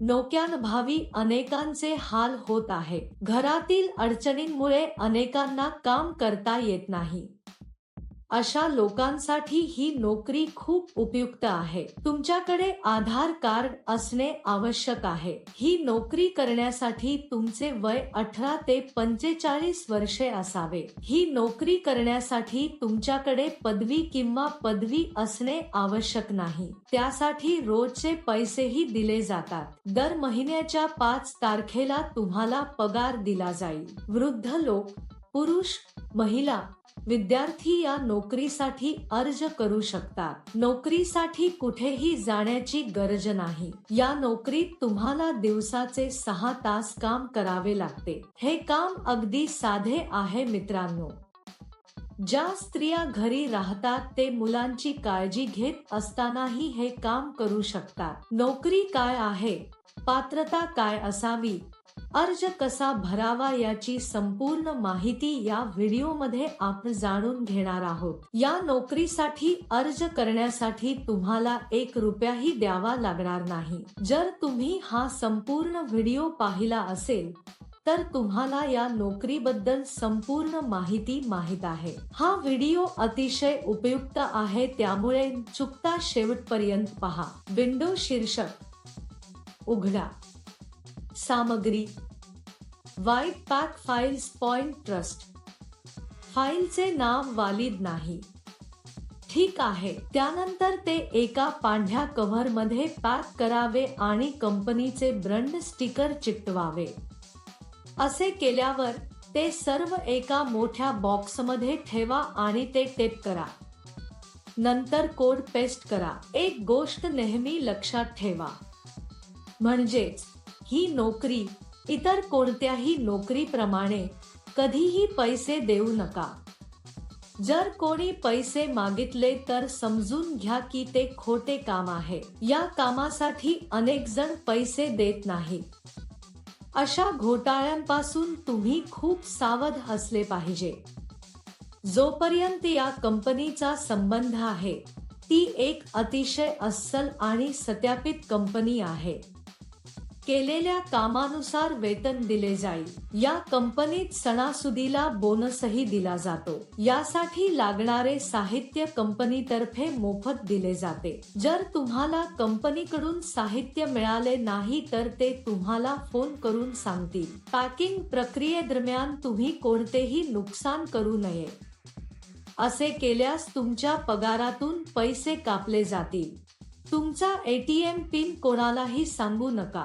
नोक्यानभावी अनेकांचे हाल होत आहे. घरातील अडचणींमुळे अनेकांना काम करता येत नाही. अशा लोकांसाठी ही नोकरी खूप उपयुक्त आहे. तुमच्याकडे आधार कार्ड असणे आवश्यक आहे. ही नोकरी करण्यासाठी तुमचे वय अठरा ते पंचेचाळीस वर्षे असावे. ही नोकरी करण्यासाठी तुमच्याकडे पदवी किंवा पदवी असणे आवश्यक नाही. त्यासाठी रोजचे पैसेही दिले जातात. दर महिन्याच्या पाच तारखेला तुम्हाला पगार दिला जाईल. वृद्ध लोक पुरुष महिला विद्यार्थी या नोकरीसाठी अर्ज करू शकतात. नोकरीसाठी कुठेही जाण्याची गरज नाही. या नोकरीत तुम्हाला दिवसाचे सहा तास काम करावे लागते. हे काम अगदी साधे आहे मित्रांनो. ज्या स्त्रिया घरी राहतात ते मुलांची काळजी घेत असतानाही हे काम करू शकतात. नोकरी काय आहे? पात्रता काय असावी? अर्ज कसा भरावा याची संपूर्ण माहिती या व्हिडिओमध्ये आपण जाणून घेणार आहोत. या नोकरीसाठी अर्ज करण्यासाठी तुम्हाला एक रुपयाही द्यावा लागणार नाही. जर तुम्ही हा संपूर्ण व्हिडिओ पाहिला असेल तर तुम्हाला या नोकरीबद्दल संपूर्ण माहिती माहीत आहे. हा व्हिडिओ अतिशय उपयुक्त आहे त्यामुळे चुकता शेवटपर्यंत पहा. विंडो शीर्षक. उघडा. सामग्री. वाईट पॅक फाइल्स पॉइंट ट्रस्ट फाईलचे नाव वालिद नाही. ठीक आहे त्यानंतर ते एका पांढऱ्या कव्हरमध्ये पॅक करावे आणि कंपनीचे ब्रंड स्टिकर चिकटवावे असे केल्यावर ते सर्व एका मोठ्या बॉक्समध्ये ठेवा आणि ते टेप करा. नंतर कोड पेस्ट करा. एक गोष्ट नेहमी लक्षात ठेवा. म्हणजेच ही नोकरी इतर कोणत्याही नोकरीप्रमाणे कधीही पैसे देऊ नका. जर कोणी पैसे मागितले तर समजून घ्या की ते खोटे काम आहे. या कामासाठी अनेक जण पैसे देत नाही अशा घोटाळ्यांपासून तुम्ही खूप सावध असले पाहिजे. जोपर्यंत या कंपनीचा संबंध आहे ती एक अतिशय अस्सल आणि सत्यापित कंपनी आहे. केलेल्या कामानुसार वेतन दिले जाईल. या कंपनीत सणासुदीला बोनसही दिला जातो. यासाठी लागणारे साहित्य कंपनीतर्फे मोफत दिले जाते. जर तुम्हाला कंपनीकडून साहित्य मिळाले नाही तर ते तुम्हाला फोन करून सांगतील. पॅकिंग प्रक्रियेदरम्यान तुम्ही कोणतेही नुकसान करू नये. असे केल्यास तुमच्या पगारातून पैसे कापले जातील. तुमचा एटीएम पिन कोणालाही सांगू नका.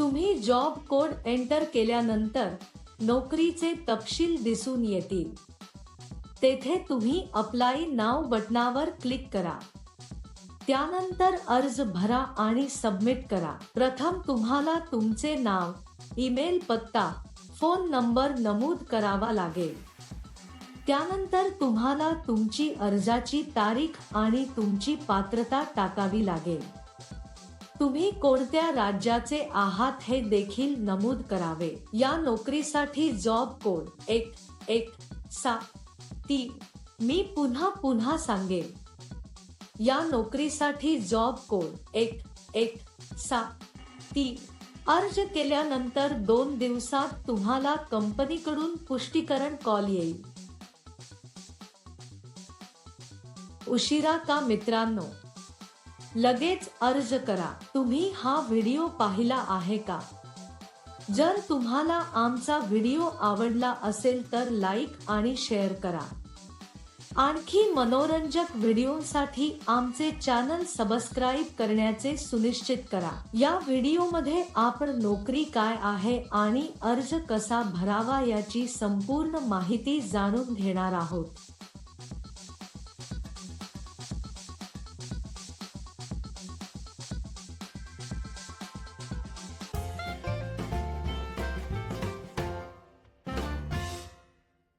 तुम्ही जॉब कोड एंटर केल्यानंतर नोकरीचे तपशील दिसून येतील. तेथे तुम्ही अप्लाय नाव बटनावर क्लिक करा. त्यानंतर अर्ज भरा आणि सबमिट करा. प्रथम तुम्हाला तुमचे नाव ईमेल पत्ता फोन नंबर नमूद करावा लागेल. त्यानंतर तुम्हाला तुमची अर्जाची तारीख आणि तुमची पात्रता टाकावी लागेल. तुम्ही कोणत्या राज्याचे आहात हे देखील नमूद करावे. या नोकरीसाठी जॉब कोड एक एक सा ती मी पुन्हा पुन्हा सांगेन. या नोकरीसाठी जॉब कोड एक एक सा ती अर्ज केल्यानंतर दोन दिवसात तुम्हाला कंपनीकडून पुष्टीकरण कॉल येईल. उशिरा का मित्रांनो? लगेच अर्ज करा. तुम्ही हा व्हिडिओ पाहिला आहे का? जर तुम्हाला आमचा व्हिडिओ आवडला असेल तर लाईक आणि शेअर करा. आणखी मनोरंजक व्हिडिओसाठी आमचे चॅनल सबस्क्राईब करण्याचे सुनिश्चित करा. या व्हिडिओमध्ये आपण नोकरी काय आहे आणि अर्ज कसा भरावा याची संपूर्ण माहिती जाणून घेणार आहोत.